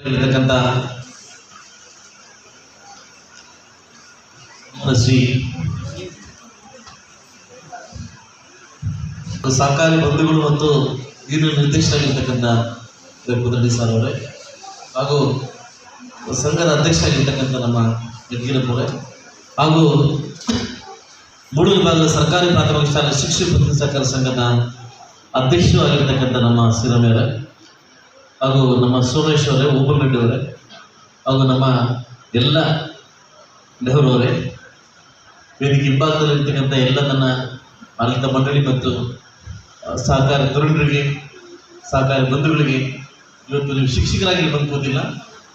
ಇರತಕ್ಕಂಥ ಶ್ರೀ ಸಹಕಾರಿ ಬಂಧುಗಳು ಮತ್ತು ಹಿರಿಯ ನಿರ್ದೇಶಕರಾಗಿರ್ತಕ್ಕಂಥ ಕುದರಡಿ ಸರ್ ಅವರೇ, ಹಾಗೂ ಸಂಘದ ಅಧ್ಯಕ್ಷರಾಗಿರ್ತಕ್ಕಂಥ ನಮ್ಮ ಯಜ್ಞರಪ್ಪರೇ ಹಾಗೂ ಮೂಡು ಭಾಗದ ಸರ್ಕಾರಿ ಪ್ರಾಥಮಿಕ ಶಾಲೆ ಪತ್ರಿಕೆ ಸಹಕಾರ ಸಂಘದ ಅಧ್ಯಕ್ಷರು ಆಗಿರ್ತಕ್ಕಂಥ ನಮ್ಮ ಸಿರಮೇರೆ ಹಾಗೂ ನಮ್ಮ ಸೋಮೇಶ್ ಅವರೇ ಓಪನ್ರೆಡ್ಡಿ ಅವರೇ ಹಾಗೂ ನಮ್ಮ ಎಲ್ಲ ನೆಹರು ಅವರೇ ವೇದಿಕೆ ಹಿಂಭಾಗದಲ್ಲಿ ಇರ್ತಕ್ಕಂಥ ಎಲ್ಲ ನನ್ನ ಆಡಳಿತ ಮಂಡಳಿ ಮತ್ತು ಸಹಕಾರ ತರುಣರಿಗೆ, ಸಹಕಾರ ಬಂಧುಗಳಿಗೆ, ಇವತ್ತು ನೀವು ಶಿಕ್ಷಕರಾಗಿ ಬಂದು ಕೂತಿಲ್ಲ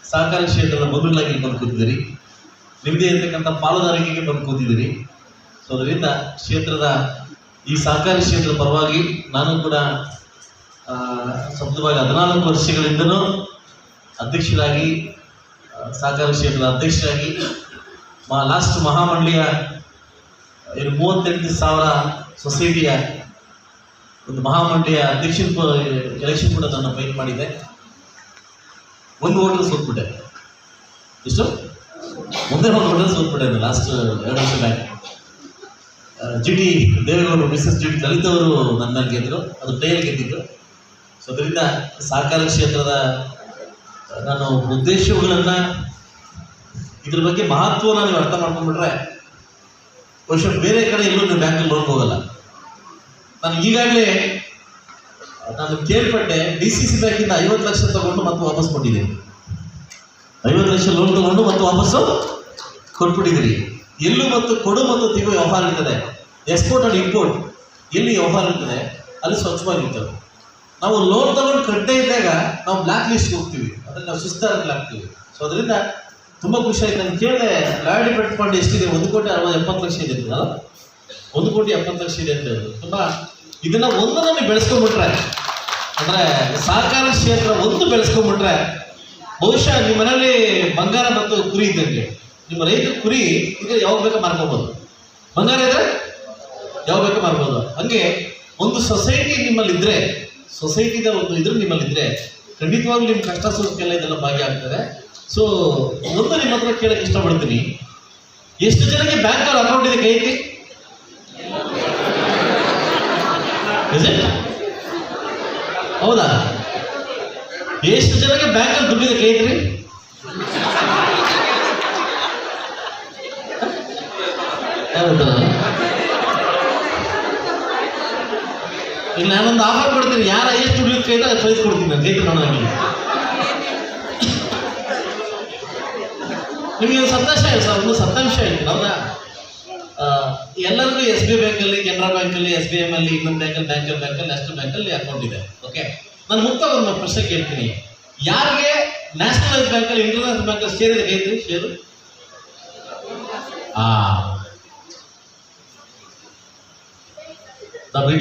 ಸಹಕಾರ ಕ್ಷೇತ್ರದ ಬಂಧುಗಳಾಗಿ ಬಂದು ಕೂತಿದ್ದೀರಿ ನಿಮ್ಮದೇ ಇರ್ತಕ್ಕಂಥ ಪಾಲುದಾರಿಕೆಗೆ ಬಂದು ಕೂತಿದ್ದೀರಿ ಸೊ ಅದರಿಂದ ಕ್ಷೇತ್ರದ ಈ ಸಹಕಾರಿ ಕ್ಷೇತ್ರದ ಪರವಾಗಿ ನಾನು ಕೂಡ ಸತತವಾಗಿ ಹದಿನಾಲ್ಕು ವರ್ಷಗಳಿಂದನೂ ಅಧ್ಯಕ್ಷರಾಗಿ ಸಹಕಾರ ಕ್ಷೇತ್ರದ ಅಧ್ಯಕ್ಷರಾಗಿ ಮಾ ಲಾಸ್ಟ್ ಮಹಾಮಂಡಳಿಯ ಏನು ಮೂವತ್ತೆಂಟು ಸಾವಿರ ಸೊಸೈಟಿಯ ಒಂದು ಮಹಾಮಂಡಳಿಯ ಅಧ್ಯಕ್ಷ ಎಲೆಕ್ಷನ್ ಕೂಡ ನಾನು ಫೈಲ್ ಮಾಡಿದೆ. ಒಂದು ಓಟಲ್ ಸೋತ್ಬಿಟ್ಟೆ. ಎಷ್ಟು? ಒಂದೇ ಒಂದು ಓಟಲ್ ಸೋತ್ಬಿಟ್ಟೆ ಲಾಸ್ಟ್ ಎರಡು ವರ್ಷ ಬ್ಯಾಕ್ ಜಿ ಟಿ ದೇವೇಗೌಡರು ಮಿಸಸ್ ಜಿ ಟಿ ಲಲಿತ್ ಅವರು ನನ್ನ ಗೆದ್ದರು. ಅದು ಟೈಲ್ ಗೆದ್ದಿದ್ದು. ಸೊ ಅದರಿಂದ ಸಹಕಾರ ಕ್ಷೇತ್ರದ ನಾನು ಉದ್ದೇಶಗಳನ್ನು ಇದ್ರ ಬಗ್ಗೆ ಮಹತ್ವನ ನೀವು ಅರ್ಥ ಮಾಡ್ಕೊಂಡ್ಬಿಟ್ರೆ ಬಹುಶಃ ಬೇರೆ ಕಡೆ ಎಲ್ಲೂ ನೀವು ಬ್ಯಾಂಕಲ್ಲಿ ಲೋನ್ ಹೋಗಲ್ಲ. ನಾನು ಈಗಾಗಲೇ ನಾನು ಕೇಳ್ಪಟ್ಟೆ ಡಿ ಸಿ ಸಿ ಬ್ಯಾಂಕಿಂದ ಐವತ್ತು ಲಕ್ಷ ತಗೊಂಡು ಮತ್ತೆ ವಾಪಸ್ ಕೊಟ್ಟಿದ್ದೀನಿ. ಐವತ್ತು ಲಕ್ಷ ಲೋನ್ ತಗೊಂಡು ಮತ್ತೆ ವಾಪಸ್ಸು ಕೊಟ್ಬಿಟ್ಟಿದ್ದೀರಿ ಎಲ್ಲೂ ಮತ್ತು ಕೊಡು ಮತ್ತು ತಿಂಗಳು ವ್ಯವಹಾರ ಇರ್ತದೆ. ಎಕ್ಸ್ಪೋರ್ಟ್ ಅಂಡ್ ಇಂಪೋರ್ಟ್ ಎಲ್ಲಿ ವ್ಯವಹಾರ ಇರ್ತದೆ, ಅಲ್ಲಿ ಸ್ವಚ್ಛವಾಗಿರ್ತದೆ. ನಾವು ಲೋನ್ ತಗೊಂಡು ಕಟ್ಟದೇ ಇದ್ದಾಗ ನಾವು ಬ್ಲ್ಯಾಕ್ ಲಿಸ್ಟ್ಗೆ ಹೋಗ್ತೀವಿ. ಅದನ್ನ ನಾವು ಸುಸ್ತಾಗಿ ಆಗ್ತೀವಿ ಸೊ ಅದರಿಂದ ತುಂಬ ಖುಷಿ ಆಯ್ತು. ನಾನು ಕೇಳಿದೆ, ಗಾಡಿ ಬೆಟ್ ಫಂಡ್ ಎಷ್ಟಿದೆ? ಒಂದು ಕೋಟಿ ಅರವತ್ತು, ಎಪ್ಪತ್ತು ಲಕ್ಷ ಇದೆ ಒಂದು ಕೋಟಿ, ಎಪ್ಪತ್ತು ಲಕ್ಷ ಇದೆ ಅಂತ ಹೇಳಿದ್ರು ತುಂಬ ಇದನ್ನ ಒಂದು ನಮಗೆ ಬೆಳೆಸ್ಕೊಂಡ್ಬಿಟ್ರೆ, ಅಂದರೆ ಸಹಕಾರ ಕ್ಷೇತ್ರ ಒಂದು ಬೆಳೆಸ್ಕೊಂಡ್ಬಿಟ್ರೆ, ಬಹುಶಃ ನಿಮ್ಮ ಮನೆಯಲ್ಲಿ ಬಂಗಾರ ಮತ್ತು ಕುರಿ ಇದ್ದಂಗೆ ನಿಮ್ಮ ರೈತ ಕುರಿ ಈಗ ಯಾವಾಗ ಬೇಕು ಮಾರ್ಕೋಬೋದು? ಬಂಗಾರ ಇದ್ರೆ ಯಾವಾಗ ಬೇಕು ಮಾರ್ಬೋದು ಹಂಗೆ ಒಂದು ಸೊಸೈಟಿ ನಿಮ್ಮಲ್ಲಿ ಇದ್ರೆ ಸೊಸೈಟಿದ ಒಂದು ಇದ್ರ ನಿಮ್ಮಲ್ಲಿ ಇದ್ರೆ ಖಂಡಿತವಾಗ್ಲೂ ನಿಮ್ಮ ಕಷ್ಟ ಸುಖಕ್ಕೆಲ್ಲ ಇದೆಲ್ಲ ಭಾಗಿಯಾಗ್ತದೆ. ಸೊ ಒಂದು ನಿಮ್ಮ ಹತ್ರ ಕೇಳಕ್ಕೆ ಇಷ್ಟಪಡ್ತೀನಿ. ಎಷ್ಟು ಜನಕ್ಕೆ ಬ್ಯಾಂಕಲ್ಲಿ ಅಕೌಂಟ್ ಇದೆ ಕೈ? ಹೌದಾ? ಎಷ್ಟು ಜನಕ್ಕೆ ಬ್ಯಾಂಕಲ್ಲಿ ದುಡ್ಡಿದೆ ಕೈ ಐತ್ರಿ ಯಾರು ಈಗ ನಾನೊಂದು ಆಫರ್ ಕೊಡ್ತೀನಿ. ಯಾರ ಎಷ್ಟು ದುಡ್ಡು ಕೈ ಇದ್ರೆ ಪ್ರೈಸ್ ಕೊಡ್ತೀನಿ ನಾನು. ರೈತರು ನನಗೆ ನಿಮಗೆ ಒಂದು ಸಂತೋಷ ಆಯ್ತು ಸರ್, ಒಂದು ಸಂತೋಷ ಆಯ್ತು, ಹೌದಾ? ಎಲ್ಲರಿಗೂ ಎಸ್ ಬಿ ಬ್ಯಾಂಕಲ್ಲಿ ಕೆನರಾ ಬ್ಯಾಂಕಲ್ಲಿ ಎಸ್ ಬಿ ಎಂ ಅಲ್ಲಿ, ಇನ್ನೊಂದು ಬ್ಯಾಂಕಲ್ಲಿ ಬ್ಯಾಂಕಲ್ಲಿ ಬ್ಯಾಂಕಲ್ಲಿ ನ್ಯಾಷನಲ್ ಬ್ಯಾಂಕಲ್ಲಿ ಅಕೌಂಟ್ ಇದೆ. ಓಕೆ ನಾನು ಮುಕ್ತ ಒಂದು ಪ್ರಶ್ನೆ ಕೇಳ್ತೀನಿ. ಯಾರಿಗೆ ನ್ಯಾಷನಲೈಸ್ ಬ್ಯಾಂಕಲ್ಲಿ ಇಂಟರ್ನ್ಯಾಷನಲ್ ಬ್ಯಾಂಕಲ್ಲಿ ಶೇರ್ ಇದೆ ಕೈತ್ರಿ ಶೇರು ಆ.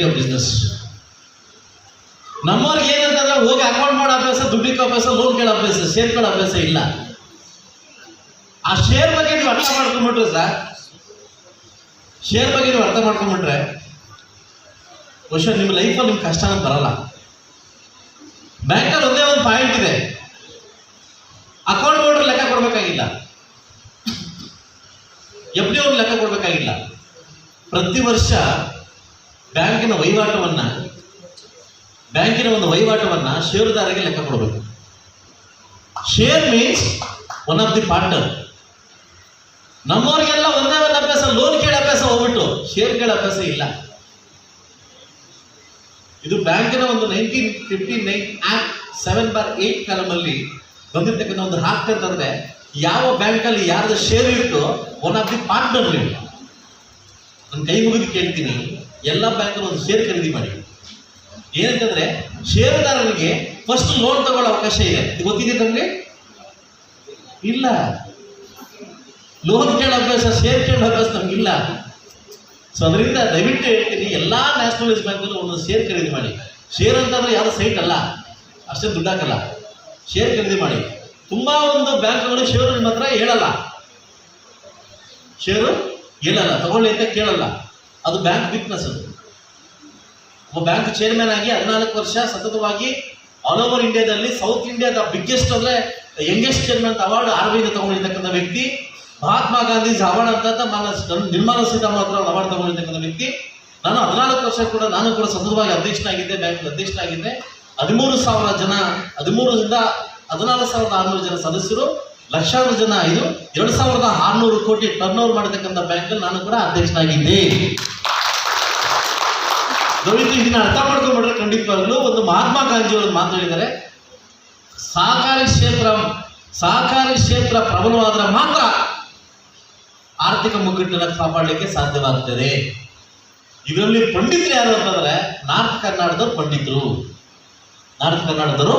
ಆಫ್ ಬಿಸ್ನೆಸ್ ನಮ್ಮವ್ರಿಗೆ ಏನಂತಂದ್ರೆ ಹೋಗಿ ಅಕೌಂಟ್ ಮಾಡೋ ಅಭ್ಯಾಸ ದುಡ್ಡಿಗೆ ಅಭ್ಯಾಸ ಲೋನ್ ಕೇಳೋ ಅಭ್ಯಾಸ ಶೇರ್ ಕೇಳೋ ಅಭ್ಯಾಸ ಇಲ್ಲ. ಆ ಶೇರ್ ಬಗ್ಗೆ ನೀವು ಅರ್ಥ ಮಾಡ್ಕೊಂಡ್ಬಿಟ್ರೆ ಸರ್ ಶೇರ್ ಬಗ್ಗೆ ನೀವು ಅರ್ಥ ಮಾಡ್ಕೊಂಡ್ಬಿಟ್ರೆ, ಬಹುಶಃ ನಿಮ್ಮ ಲೈಫಲ್ಲಿ ನಿಮ್ಗೆ ಕಷ್ಟ ಬರಲ್ಲ. ಬ್ಯಾಂಕಲ್ಲಿ ಒಂದೇ ಒಂದು ಪಾಯಿಂಟ್ ಇದೆ. ಅಕೌಂಟ್ ಹೋಲ್ಡರ್ ಲೆಕ್ಕ ಕೊಡಬೇಕಾಗಿಲ್ಲ. ಎಫ್ ಡಿ ಅವ್ರಿಗೆ ಲೆಕ್ಕ ಕೊಡಬೇಕಾಗಿಲ್ಲ. ಪ್ರತಿ ವರ್ಷ ಬ್ಯಾಂಕಿನ ವಹಿವಾಟವನ್ನ ಬ್ಯಾಂಕಿನ ಒಂದು ವಹಿವಾಟವನ್ನ ಷೇರುದಾರರಿಗೆ ಲೆಕ್ಕ ಕೊಡಬೇಕು. Share means one of the partner ನಮ್ಮವರಿಗೆಲ್ಲ ಒಂದೇ ಒಂದು ಅಭ್ಯಾಸ ಲೋನ್ ಕೇಳಿ ಅಭ್ಯಾಸ ಹೋಗ್ಬಿಟ್ಟು ಶೇರ್ ಕೇಳೋ ಅಭ್ಯಾಸ ಇಲ್ಲ. ಇದು ಬ್ಯಾಂಕಿನ ಒಂದು nineteen fifty nine act seven bar eight ಕಾಲಮಲ್ಲಿ ಬಂದಿರ್ತಕ್ಕಂಥ ಒಂದು ಹಾಕ್ ಅಂತಂದ್ರೆ ಯಾವ ಬ್ಯಾಂಕಲ್ಲಿ ಯಾರ್ದು ಶೇರ್ ಇರುತ್ತೋ ಒನ್ ಆಫ್ ದಿ ಪಾರ್ಟ್ನರ್ ನೀವು ನನ್ನ ಕೈ ಮುಗಿದು ಕೇಳ್ತೀನಿ, ಎಲ್ಲ ಬ್ಯಾಂಕಲ್ಲಿ ಒಂದು ಶೇರ್ ಖರೀದಿ ಮಾಡಿ. ಏನಂತಂದ್ರೆ ಷೇರುದಾರರಿಗೆ ಫಸ್ಟ್ ಲೋನ್ ತಗೊಳ್ಳೋ ಅವಕಾಶ ಇದೆ. ಗೊತ್ತಿದೆ ನಮಗೆ ಇಲ್ಲ. ಲೋನ್ ಕೇಳೋ ಅಭ್ಯಾಸ ಶೇರ್ ಕೇಳೋ ಅಭ್ಯಾಸ ನಮಗಿಲ್ಲ ಸೊ ಅದರಿಂದ ದಯವಿಟ್ಟು ಹೇಳ್ತೀನಿ, ಎಲ್ಲ ನ್ಯಾಷನಲೈಸ್ ಬ್ಯಾಂಕಲ್ಲೂ ಒಂದು ಶೇರ್ ಖರೀದಿ ಮಾಡಿ. ಶೇರ್ ಅಂತಂದ್ರೆ ಯಾವುದೋ ಸೈಟ್ ಅಲ್ಲ ಅಷ್ಟೇ ದುಡ್ಡು ಹಾಕಲ್ಲ. ಶೇರ್ ಖರೀದಿ ಮಾಡಿ. ತುಂಬಾ ಒಂದು ಬ್ಯಾಂಕ್ಗಳು ಶೇರು ನಿಮ್ಮ ಹತ್ರ ಹೇಳಲ್ಲ. ಶೇರು ಹೇಳಲ್ಲ, ತಗೊಳ್ಳಿ ಅಂತ ಕೇಳಲ್ಲ. ಅದು ಬ್ಯಾಂಕ್ ವೀಕ್ನೆಸ್ ಅದು. ಒಬ್ಬ ಬ್ಯಾಂಕ್ ಚೇರ್ಮನ್ ಆಗಿ ಹದಿನಾಲ್ಕು ವರ್ಷ ಸತತವಾಗಿ ಆಲ್ ಓವರ್ ಇಂಡಿಯಾದಲ್ಲಿ ಸೌತ್ ಇಂಡಿಯಾದ ಬಿಗ್ಗೆಸ್ಟ್ ಅಂದ್ರೆ ಯಂಗೆಸ್ಟ್ ಚೇರ್ಮನ್ ಅವಾರ್ಡ್ ಆರ್ಬಿಯಿಂದ ತಗೊಂಡಿರ್ತಕ್ಕಂಥ ವ್ಯಕ್ತಿ, ಮಹಾತ್ಮ ಗಾಂಧಿ ಅವಾರ್ಡ್ ಅಂತ ನನ್ನ ನಿರ್ಮಲಾ ಸೀತಾರಾಮನ್ ಹತ್ರ ಅವಾರ್ಡ್ ತಗೊಂಡಿರ್ತಕ್ಕಂಥ ವ್ಯಕ್ತಿ. ನಾನು ಹದಿನಾಲ್ಕು ವರ್ಷ ಕೂಡ ನಾನು ಕೂಡ ಸತತವಾಗಿ ಅಧ್ಯಕ್ಷನಾಗಿದ್ದೆ ಬ್ಯಾಂಕ್ ಅಧ್ಯಕ್ಷನಾಗಿದ್ದೆ. ಹದಿಮೂರು ಸಾವಿರ ಜನ, ಹದಿಮೂರರಿಂದ ಹದಿನಾಲ್ಕು ಸಾವಿರದ ಆರುನೂರು ಜನ ಸದಸ್ಯರು, ಲಕ್ಷಾಂತರ ಜನ ಇದು. ಎರಡು ಸಾವಿರದ ಆರುನೂರು ಕೋಟಿ ಟರ್ನ್ ಓವರ್ ಮಾಡತಕ್ಕಂಥ ಬ್ಯಾಂಕಲ್ಲಿ ನಾನು ಕೂಡ ಅಧ್ಯಕ್ಷನಾಗಿದ್ದೆ. ದಯವಿಟ್ಟು ಇದನ್ನ ಅರ್ಥ ಮಾಡ್ಕೊಂಡ್ಬಿಟ್ರೆ ಖಂಡಿತವಾಗ್ಲೂ ಒಂದು ಮಹಾತ್ಮ ಗಾಂಧಿ ಅವರು ಸಹಕಾರಿ ಕ್ಷೇತ್ರ ಸಹಕಾರಿ ಕ್ಷೇತ್ರ ಪ್ರಬಲವಾದ್ರೆ ಮಾತ್ರ ಆರ್ಥಿಕ ಮುಗ್ಗಟ್ಟನ್ನು ಕಾಪಾಡಲಿಕ್ಕೆ ಸಾಧ್ಯವಾಗ್ತದೆ. ಇದರಲ್ಲಿ ಪಂಡಿತರು ಯಾರು ಅಂತಂದ್ರೆ ನಾರ್ತ್ ಕರ್ನಾಟಕದ ಪಂಡಿತರು. ನಾರ್ತ್ ಕರ್ನಾಟಕದವರು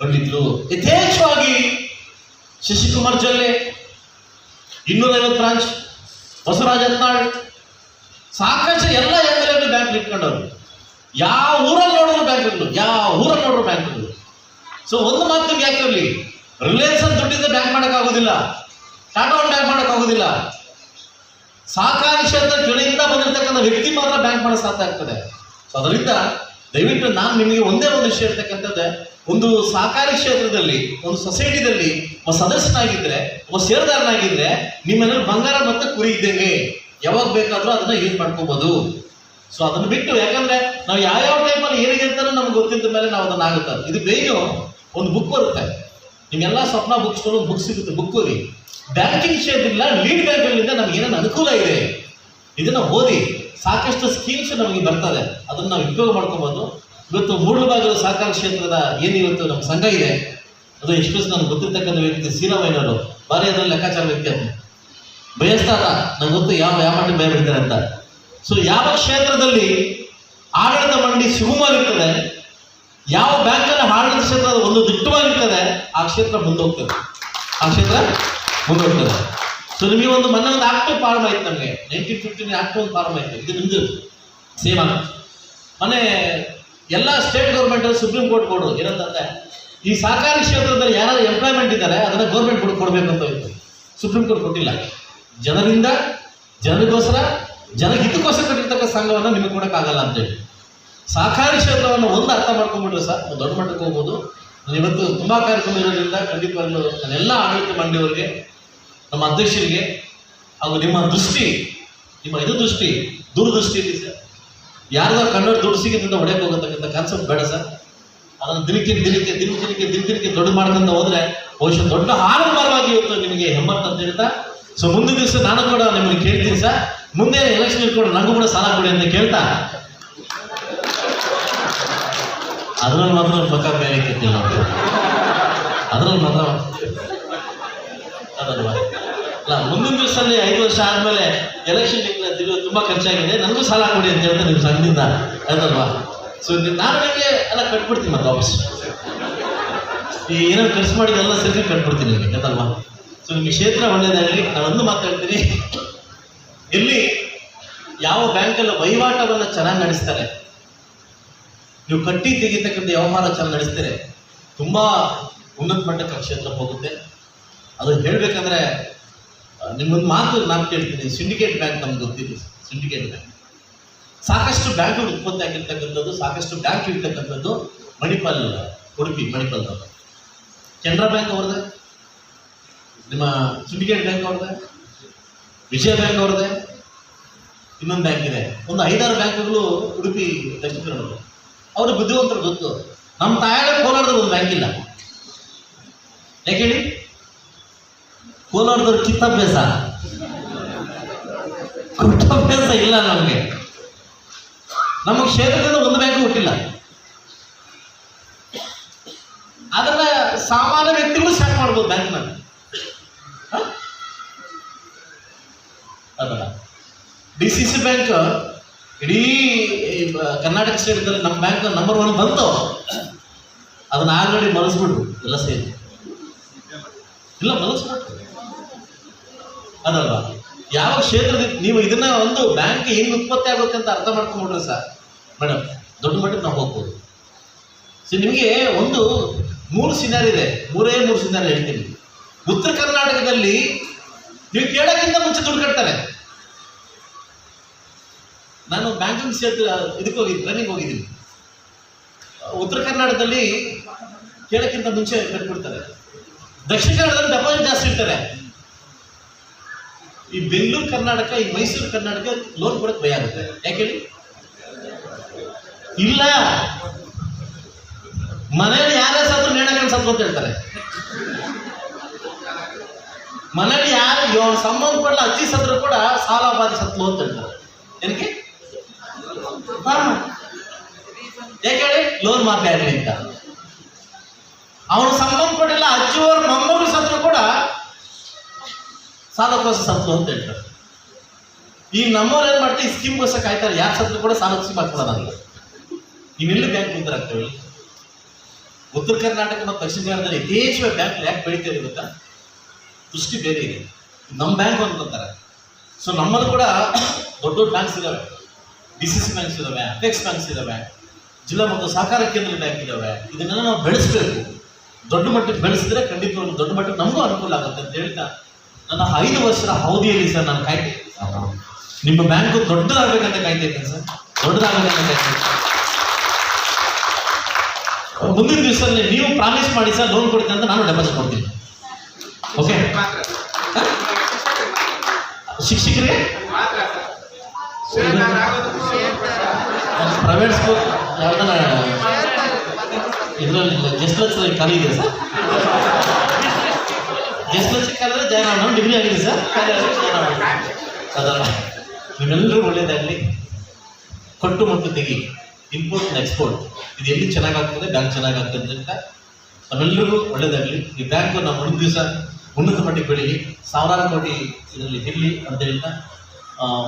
ಪಂಡಿತರು. ಯಥೇಚ್ಛವಾಗಿ ಶಶಿಕುಮಾರ್ ಜೊಲ್ಲೆ, ಇನ್ನೂರೈವತ್ತು ಬ್ರಾಂಚ್ ಬಸವರಾಜ್ ಯತ್ನಾಳ್ ಸಾಕಷ್ಟು ಎಲ್ಲ ಬ್ಯಾಂಕ್ ಇಟ್ಕೊಂಡವ್ರು. ಯಾವ ಊರಲ್ಲಿ ನೋಡಿದ್ರು ಬ್ಯಾಂಕ್ಗಳು ಯಾವ ಊರಲ್ಲಿ ನೋಡಿದ್ರು ಬ್ಯಾಂಕ್ಗಳು ಸೊ ಒಂದು ಮಾತು ಯಾಕೆ ಇರಲಿ? ರಿಲಯನ್ಸ್ ದುಡ್ಡಿಂದ ಬ್ಯಾಂಕ್ ಮಾಡೋಕ್ಕಾಗೋದಿಲ್ಲ ಟಾಟಾ ಒಂದು ಬ್ಯಾಂಕ್ ಮಾಡೋಕ್ಕಾಗೋದಿಲ್ಲ ಸಹಕಾರಿ ಕ್ಷೇತ್ರ ಕೆಳಗಿಂದ ಬಂದಿರತಕ್ಕಂಥ ವ್ಯಕ್ತಿ ಮಾತ್ರ ಬ್ಯಾಂಕ್ ಮಾಡೋ ಸಾಧ್ಯ ಆಗ್ತದೆ. ಸೊ ಅದರಿಂದ ದಯವಿಟ್ಟು ನಾನು ನಿಮಗೆ ಒಂದೇ ಒಂದು ವಿಷಯ ಇರ್ತಕ್ಕಂಥದ್ದೇ ಒಂದು ಸಹಕಾರಿ ಕ್ಷೇತ್ರದಲ್ಲಿ, ಒಂದು ಸೊಸೈಟಿದಲ್ಲಿ ಒಬ್ಬ ಸದಸ್ಯನಾಗಿದ್ರೆ, ಒಬ್ಬ ಷೇರ್ದಾರನಾಗಿದ್ದರೆ ನಿಮ್ಮನೇಲಿ ಬಂಗಾರ ಮತ್ತು ಕುರಿ ಇದ್ದಂಗೆ ಯಾವಾಗ ಬೇಕಾದರೂ ಅದನ್ನ ಯೂಸ್ ಮಾಡ್ಕೋಬಹುದು ಸೊ ಅದನ್ನು ಬಿಟ್ಟು ಯಾಕಂದ್ರೆ ನಾವು ಯಾವ್ಯಾವ ಟೈಮಲ್ಲಿ ಅಂತ ನಮ್ಗೆ ಗೊತ್ತಿದ್ದ ಮೇಲೆ ನಾವು ಅದನ್ನ ಆಗುತ್ತೆ ಇದು ಬೇಯೋ ಒಂದು ಬುಕ್ ಬರುತ್ತೆ. ನಿಮ್ಗೆಲ್ಲ ಸ್ವಪ್ನ ಬುಕ್ ಸ್ಟೋರ್ ಬುಕ್ ಸಿಗುತ್ತೆ ಬುಕ್ ಓದಿ. ಬ್ಯಾಂಕಿಂಗ್ ಇಲ್ಲ ಲೀಡ್ ಬ್ಯಾಂಕ್ಗಳಿಂದ ನಮ್ಗೆ ಏನೇನು ಅನುಕೂಲ ಇದೆ, ಇದನ್ನ ಓದಿ. ಸಾಕಷ್ಟು ಸ್ಕೀಮ್ಸ್ ನಮಗೆ ಬರ್ತದೆ. ಅದನ್ನ ನಾವು ಉಪಯೋಗ ಮಾಡ್ಕೋಬಹುದು ಇವತ್ತು ಮೂಡಲಬಾಗಿಲು ಸಹಕಾರ ಕ್ಷೇತ್ರದ ಏನು ಇವತ್ತು ನಮ್ಮ ಸಂಘ ಇದೆ, ಅದು ಎಷ್ಟು ನನಗೆ ಗೊತ್ತಿರ್ತಕ್ಕಂಥ ವ್ಯಕ್ತಿ ಸೀರಾಮಯ್ಯನವರು ಭಾರಿ ಅದರಲ್ಲಿ ಲೆಕ್ಕಾಚಾರ ವ್ಯಕ್ತಿ ಅದು. ಬಯಸ್ತಾರ ನಂಗೆ ಗೊತ್ತು ಯಾವ ಯಾವ ಮಟ್ಟಿಗೆ ಭಯ ಬಿಡ್ತಾರೆ ಅಂತ. ಸೊ ಯಾವ ಕ್ಷೇತ್ರದಲ್ಲಿ ಆಡಳಿತ ಮಂಡಿ ಸುಗಮವಾಗಿರ್ತದೆ, ಯಾವ ಬ್ಯಾಂಕಲ್ಲಿ ಆಡಳಿತ ಕ್ಷೇತ್ರ ಒಂದು ದಿಟ್ಟವಾಗಿರ್ತದೆ, ಆ ಕ್ಷೇತ್ರ ಮುಂದೋಗ್ತದೆ. ಆ ಕ್ಷೇತ್ರ ಮುಂದೋಗ್ತದೆ. ಸೊ ನಿಮಗೆ ಒಂದು ಮೊನ್ನೆ ಒಂದು ಆಕ್ಟ್ ಫಾರ್ಮ್ ಆಯ್ತು ನಮಗೆ. ನೈನ್ಟೀನ್ ಫಿಫ್ಟೀನ್ ಆಕ್ಟ್ ಒಂದು ಫಾರ್ಮ್ ಆಯ್ತು. ಇದು ನಿಮ್ದು. ಸೇಮ್ ಆಗುತ್ತೆ. ಮೊನ್ನೆ ಎಲ್ಲ ಸ್ಟೇಟ್ ಗೌರ್ಮೆಂಟ್ ಸುಪ್ರೀಂ ಕೋರ್ಟ್ ಕೊಡು ಏನಂತಂದ್ರೆ, ಈ ಸಹಕಾರಿ ಕ್ಷೇತ್ರದಲ್ಲಿ ಯಾರಾದ್ರೂ ಎಂಪ್ಲಾಯ್ಮೆಂಟ್ ಇದ್ದಾರೆ, ಅದನ್ನ ಗೌರ್ಮೆಂಟ್ ಕೊಡ್, ಕೊಡ್ಬೇಕು ಅಂತ ಸುಪ್ರೀಂ ಕೋರ್ಟ್ ಕೊಟ್ಟಿಲ್ಲ. ಜನರಿಂದ, ಜನರಿಗೋಸ್ಕರ ಜನಹಿತಕ್ಕೋಸ್ಕರ ಕಟ್ಟಿರ್ತಕ್ಕ ಸಂಘವನ್ನು ನಿಮಗೆ ಕೊಡೋಕ್ಕಾಗಲ್ಲ ಅಂತೇಳಿ. ಸಹಕಾರಿ ಕ್ಷೇತ್ರವನ್ನು ಒಂದು ಅರ್ಥ ಮಾಡ್ಕೊಂಡ್ಬಿಟ್ರೆ ಸರ್ ದೊಡ್ಡ ಮಟ್ಟಕ್ಕೆ ಹೋಗ್ಬೋದು. ನಾನು ಇವತ್ತು ತುಂಬಾ ಕಾರ್ಯಕ್ರಮ ಇರೋದ್ರಿಂದ ಖಂಡಿತವಾಗ್ಲೂ ನಾನೆಲ್ಲ ಆಡಳಿತ ಮಂಡಳಿಯವರಿಗೆ, ನಮ್ಮ ಅಧ್ಯಕ್ಷರಿಗೆ ಹಾಗೂ ನಿಮ್ಮ ದೃಷ್ಟಿ, ನಿಮ್ಮ ಇದು ದೃಷ್ಟಿ, ದೂರದೃಷ್ಟಿ ಇದೆ ಸರ್. ಯಾರ್ದೋ ಕನ್ನಡ ದುಡ್ಡು ಸಿಗೋದ್ರಿಂದ ಹೊಡೆಯಕ್ಕೆ ಹೋಗತಕ್ಕಂಥ ಕಾನ್ಸೆಪ್ಟ್ ಬೇಡ ಸರ್. ಅದನ್ನು ದಿನಕ್ಕೆ ದಿನಕ್ಕೆ ದಿನ ದಿನಕ್ಕೆ ದಿನ ದಿನಕ್ಕೆ ದೊಡ್ಡ ಮಾಡ್ಕೊಂತ ಹೋದ್ರೆ ಬಹುಶಃ ದೊಡ್ಡ ಆರಂಭವಾಗಿ ಇವತ್ತು ನಿಮಗೆ ಹೆಮ್ಮತ್ತಂತ ಹೇಳ್ತಾ ಸೊ ಮುಂದಿನ ದಿವಸ ನಾನು ಕೂಡ ನಿಮಗೆ ಕೇಳ್ತೀನಿ ಸರ್. ಮುಂದೆ ಎಲೆಕ್ಷನ್ ಇಟ್ಕೊಂಡು ನನಗೂ ಕೂಡ ಸಾಲ ಕೊಡಿ ಅಂತ ಕೇಳ್ತಾ. ಅದ್ರಲ್ಲಿ ಮಾತ್ರ ಪಕ್ಕ ಬೇರೆ ಕೆತ್ತಿಲ್ಲ ಅದ್ರಲ್ಲಿ ಮಾತ್ರ ಅದಲ್ವಾ? ಅಲ್ಲ, ಮುಂದಿನ ದಿವಸದಲ್ಲಿ ಐದು ವರ್ಷ ಆದ್ಮೇಲೆ ಎಲೆಕ್ಷನ್ ತುಂಬಾ ಖರ್ಚಾಗಿದೆ. ನನಗೂ ಸಾಲ ಕೊಡಿ ಅಂತ ಹೇಳ್ತಾ ನಿಮ್ಮ ಸಂಘದಿಂದ. ಅದಲ್ವಾ ಸೊ ನಾನು ನಿಮಗೆ ಎಲ್ಲ ಕಟ್ಬಿಡ್ತೀನಿ ಮತ್ತೆ ವಾಪಸ್. ಈ ಏನೋ ಖರ್ಚು ಮಾಡಿದೆಲ್ಲ ಸೇರಿ ಕಟ್ಬಿಡ್ತೀನಿ ನಿಮಗೆ ಅದಲ್ವಾ ಸೊ ನಿಮಗೆ ಕ್ಷೇತ್ರ ಒಳ್ಳೇದಾಗಲಿ ನಾನು ಒಂದು ಮಾತಾಡ್ತೀನಿ. ಎಲ್ಲಿ ಯಾವ ಬ್ಯಾಂಕಲ್ಲಿ ವಹಿವಾಟವನ್ನು ಚೆನ್ನಾಗಿ ನಡೆಸ್ತಾರೆ. ನೀವು ಕಟ್ಟಿ ತೆಗಿತಕ್ಕಂಥ ವ್ಯವಹಾರ ಚೆನ್ನಾಗಿ ನಡೆಸ್ತಾರೆ. ತುಂಬಾ ಉನ್ನತ ಮಟ್ಟಕ್ಕೆ ಆ ಕ್ಷೇತ್ರ ಹೋಗುತ್ತೆ. ಅದು ಹೇಳಬೇಕಂದ್ರೆ ನಿಮ್ಮೊಂದು ಮಾತು ನಾನು ಕೇಳ್ತೀನಿ. ಸಿಂಡಿಕೇಟ್ ಬ್ಯಾಂಕ್ ನಮ್ಗೆ ಗೊತ್ತಿದೆ. ಸಿಂಡಿಕೇಟ್ ಬ್ಯಾಂಕ್ ಸಾಕಷ್ಟು ಬ್ಯಾಂಕ್ಗಳು ಉತ್ಪತ್ತಿ ಆಗಿರ್ತಕ್ಕಂಥದ್ದು, ಸಾಕಷ್ಟು ಬ್ಯಾಂಕ್ ಇರ್ತಕ್ಕಂಥದ್ದು ಮಣಿಪಾಲ್, ಉಡುಪಿ ಮಣಿಪಾಲ್ ಕೆನರಾ ಬ್ಯಾಂಕ್ ಅವ್ರದ್ದೆ? ನಿಮ್ಮ ಸಿಂಡಿಕೇಟ್ ಬ್ಯಾಂಕ್ ಅವ್ರದ್ದೆ? ವಿಜಯ ಬ್ಯಾಂಕ್ ಅವ್ರದ್ದೆ? ಇನ್ನೊಂದು ಬ್ಯಾಂಕ್ ಇದೆ. ಒಂದು ಐದಾರು ಬ್ಯಾಂಕ್ಗಳು ಉಡುಪಿ ದಕ್ಷಿಣ ಅವರು ಬುದ್ಧಿವಂತರು ಗೊತ್ತು. ನಮ್ಮ ತಾಯಾಗ ಕೋಲಾರದಲ್ಲಿ ಒಂದು ಬ್ಯಾಂಕ್ ಇಲ್ಲ. ಯಾಕೆ ಹೇಳಿ? ಕೋಲಾರದವ್ರು ಕಿತ್ತಭ್ಯಾಸ. ಕುಟ್ಟಭ್ಯಾಸ ಇಲ್ಲ ನಮಗೆ. ನಮ್ಮ ಕ್ಷೇತ್ರದಿಂದ ಒಂದು ಬ್ಯಾಂಕ್ ಹುಟ್ಟಿಲ್ಲ. ಅದನ್ನ ಸಾಮಾನ್ಯ ವ್ಯಕ್ತಿಗಳು ಸ್ಟಾರ್ಟ್ ಮಾಡ್ಬೋದು ಬ್ಯಾಂಕ್ನ ಅದಲ್ಲ ಡಿ ಸಿ ಸಿ ಬ್ಯಾಂಕ್ ಇಡೀ ಕರ್ನಾಟಕ ಸ್ಟೇಟ್ದಲ್ಲಿ ನಮ್ಮ ಬ್ಯಾಂಕ್ ನಂಬರ್ ಒನ್ ಬಂತು. ಅದನ್ನ ಆಲ್ರೆಡಿ ಮರೆಸ್ಬಿಟ್ರು, ಎಲ್ಲ ಸೇರಿ. ಇಲ್ಲ, ಮರೆಸ್ಬಿಟ್ರು. ಅದಲ್ವಾ? ಯಾವ ಕ್ಷೇತ್ರದಲ್ಲಿ ನೀವು ಇದನ್ನ ಒಂದು ಬ್ಯಾಂಕ್ ಹೆಂಗೆ ಉತ್ಪತ್ತಿ ಆಗುತ್ತೆ ಅಂತ ಅರ್ಥ ಮಾಡ್ಕೊಂಡ್ಬಿಟ್ರೆ ಸರ್ ಮೇಡಮ್ ದೊಡ್ಡ ಮಟ್ಟಕ್ಕೆ ನಾವು ಹೋಗ್ಬೋದು. ಸೊ ನಿಮಗೆ ಒಂದು ಮೂರು ಸಿನಾರಿ ಇದೆ. ಮೂರೇ ಮೂರು ಸಿನಾರಿ ಹೇಳ್ತೀನಿ. ಉತ್ತರ ಕರ್ನಾಟಕದಲ್ಲಿ ನೀವು ಕೇಳೋಕ್ಕಿಂತ ಮುಂಚೆ ದುಡ್ಡು ಕಟ್ತಾರೆ. ನಾನು ಬ್ಯಾಂಕಿಂಗ್ ಕ್ಷೇತ್ರ ಇದಕ್ಕೆ ಹೋಗಿದ್ದೀನಿ ಟ್ರೈನಿಂಗ್ ಹೋಗಿದ್ದೀನಿ. ಉತ್ತರ ಕರ್ನಾಟಕದಲ್ಲಿ ಕೇಳಕ್ಕಿಂತ ಮುಂಚೆ ಕಟ್ಬಿಡ್ತಾರೆ. ದಕ್ಷಿಣ ಕನ್ನಡದಲ್ಲಿ ಡೆಪಾಸಿಟ್ ಜಾಸ್ತಿ ಇರ್ತಾರೆ ಈ ಬೆಂಗಳೂರು ಕರ್ನಾಟಕ, ಈ ಮೈಸೂರು ಕರ್ನಾಟಕ ಲೋನ್ ಕೊಡಕ್ ಭಯ ಆಗುತ್ತೆ. ಯಾಕೆ ಹೇಳಿ? ಇಲ್ಲ. ಮನೇಲಿ ಯಾರೇ ಸತ್ರ ನೇಣಕನ್ ಸತ್ರ ಅಂತ ಹೇಳ್ತಾರೆ. ಮನೇಲಿ ಯಾರು ಸಂಬಂಧ ಸಂಬಂಧಪಟ್ಟ ಅಜ್ಜಿ ಸತ್ರು ಕೂಡ ಸಾಲ ಬಾಧಿ ಸತ್ಲು ಅಂತ ಹೇಳ್ತಾರೆ. ಏನಕ್ಕೆ? ಹೇಳಿ ಲೋನ್ ಮಾಡ್ತಾ ಆಗಲಿ ಅಂತ. ಅವನು ಸಂಬಂಧಪಟ್ಟಿಲ್ಲ, ಅಜ್ಜಿಯವ್ರ ಮೊಮ್ಮಗಳು ಸತ್ರು ಕೂಡ ಸಾಲಕ್ಕೋಸ ಸತ್ರು ಅಂತ ಹೇಳ್ತಾರೆ. ಈಗ ನಮ್ಮವ್ರು ಏನ್ ಮಾಡ್ತೀವಿ ಈ ಸ್ಕೀಮ್ ಗೋಸ್ಕರ ಕಾಯ್ತಾರೆ, ಯಾರು ಸತ್ರು ಕೂಡ ಸಾಲ ಸ್ಕೀಮ್ ಹಾಕ್ಕೊಳ್ಳೋದಲ್ಲ ಇನ್ನೆಲ್ಲಿ ಬ್ಯಾಂಕ್ ಮುಂದಾಗ್ತೇವೆ ಉತ್ತರ ಕರ್ನಾಟಕ ಮತ್ತು ದಕ್ಷಿಣ ಕನ್ನಡದಲ್ಲಿ ಯಥೇಚ್ಛ ಬ್ಯಾಂಕ್ ಯಾಕೆ ಬೆಳಿತೇವೆ ಗೊತ್ತಾ? ದೃಷ್ಟಿ ಬೇರೆ ಇದೆ. ನಮ್ಮ ಬ್ಯಾಂಕ್ ಅನ್ಕೊಂತಾರೆ ಸೊ ನಮ್ಮಲ್ಲಿ ಕೂಡ ದೊಡ್ಡ ದೊಡ್ಡ ಬ್ಯಾಂಕ್ಸ್ ಇದಾವೆ. ಡಿ ಸಿ ಸಿ ಬ್ಯಾಂಕ್ಸ್ ಇದಾವೆ ಅಪೆಕ್ಸ್ ಬ್ಯಾಂಕ್ಸ್ ಇದಾವೆ ಜಿಲ್ಲಾ ಮತ್ತು ಸಹಕಾರ ಕೇಂದ್ರ ಬ್ಯಾಂಕ್ ಇದಾವೆ. ಇದನ್ನೆಲ್ಲ ನಾವು ಬೆಳೆಸಬೇಕು. ದೊಡ್ಡ ಮಟ್ಟಕ್ಕೆ ಬೆಳೆಸಿದ್ರೆ ಒಂದು ದೊಡ್ಡ ಮಟ್ಟಕ್ಕೆ ನಮಗೂ ಅನುಕೂಲ ಆಗುತ್ತೆ ಅಂತ ಹೇಳ್ತಾ ನನ್ನ ಐದು ವರ್ಷದ ಅವಧಿಯಲ್ಲಿ ಸರ್ ನಾನು ಕಾಯ್ತೀನಿ ನಿಮ್ಮ ಬ್ಯಾಂಕು ದೊಡ್ಡದಾಗಬೇಕಂತ ಕಾಯ್ತಾ ಇದ್ದೀನಿ ಸರ್. ದೊಡ್ಡದಾಗಬೇಕಂತ ಕಾಯ್ತೀನಿ ಮುಂದಿನ ದಿವಸದಲ್ಲಿ ನೀವು ಪ್ರಾಮಿಸ್ ಮಾಡಿ ಸರ್ ಲೋನ್ ಕೊಡ್ತೀನಿ ಅಂತ ನಾನು ಡೆಪಾಸಿಟ್ ಕೊಡ್ತೀನಿ. ಓಕೆ ಶಿಕ್ಷಕರಿಗೆ? ಸ್ಕೂಲ್ ಯಾವ್ದನ್ನ ಇದರಲ್ಲಿ ಎಷ್ಟು ಲಕ್ಷ ಖಾಲಿ ಇದೆ ಸರ್. ಎಷ್ಟು ಲಕ್ಷ ಕಲಿದ್ರೆ ಜಾಯ್ನ್ ಡಿಗ್ರಿ ಆಗಿದೆ ಸರ್. ಅದಲ್ಲ ನೀವೆಲ್ಲರೂ ಒಳ್ಳೇದಾಗಲಿ. ಕೊಟ್ಟು ಮತ್ತು ತೆಗಿ. ಇಂಪೋರ್ಟ್ ಎಕ್ಸ್ಪೋರ್ಟ್ ಇದು ಎಲ್ಲಿ ಚೆನ್ನಾಗಾಗ್ತದೆ, ಬ್ಯಾಂಕ್ ಚೆನ್ನಾಗಾಗ್ತದೆ ಅಂತ. ನಮ್ಮೆಲ್ಲರಿಗೂ ಒಳ್ಳೇದಾಗಲಿ. ಈ ಬ್ಯಾಂಕು ನಮ್ಮ ಮುಂದಿನ ದಿವಸ ಉನ್ನತ ಮಟ್ಟಿಗೆ ಬೆಳಿಲಿ ಸಾವಿರಾರು ಕೋಟಿ ಇದರಲ್ಲಿ ಇರಲಿ ಹೇಳ್ತಾ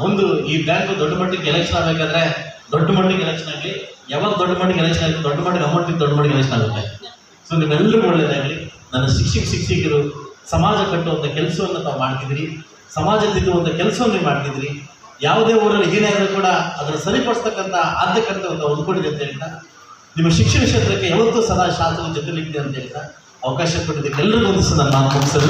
ಒಂದು ಈ ಬ್ಯಾಂಕ್ ದೊಡ್ಡ ಮಟ್ಟಿಗೆ ಎಲೆಕ್ಷನ್ ಆಗಬೇಕಾದ್ರೆ ದೊಡ್ಡ ಮಟ್ಟಿಗೆ ಎಲೆಕ್ಷನ್ ಆಗಲಿ, ಯಾವಾಗ ದೊಡ್ಡ ಮಟ್ಟಿಗೆ ಎಲೆಕ್ಷನ್ ಆಗಲಿ, ದೊಡ್ಡ ಮಟ್ಟಿಗೆ ಅಮೌಂಟಿಗೆ ದೊಡ್ಡ ಮಟ್ಟಿಗೆ ಎಲೆಕ್ಷನ್ ಆಗುತ್ತೆ. ಸೊ ನಿಮ್ಮೆಲ್ಲರಿಗೂ ಒಳ್ಳೇದಾಗಲಿ. ನನ್ನ ಶಿಕ್ಷಕ ಶಿಕ್ಷಕಿಯರು ಸಮಾಜ ಕಟ್ಟುವಂಥ ಕೆಲಸವನ್ನು ತಾವು ಮಾಡ್ತಿದ್ದೀರಿ ಸಮಾಜ ತಿದ್ದುವಂಥ ಕೆಲಸವನ್ನು ನೀವು ಮಾಡ್ತಿದ್ದೀರಿ ಯಾವುದೇ ಊರಲ್ಲಿ ಏನೇ ಆದರೂ ಕೂಡ ಅದನ್ನು ಸರಿಪಡಿಸ್ತಕ್ಕಂಥ ಆದ್ಯ ಕರ್ತವ್ಯ ತಾವು ಹೊಂದ್ಕೊಂಡಿದೆ ಅಂತ ಹೇಳ್ತಾ, ನಿಮ್ಮ ಶಿಕ್ಷಣ ಕ್ಷೇತ್ರಕ್ಕೆ ಯಾವತ್ತೂ ಸದಾ ಶಾಸನ ಜೊತೆಲಿದೆ ಅಂತ ಹೇಳ್ತಾ, ಅವಕಾಶ ಕೊಟ್ಟಿದ್ದಕ್ಕೆಲ್ಲರಿಗೂ ಒಂದು ಸಲ ನಾನು ಮುಗಿಸಲು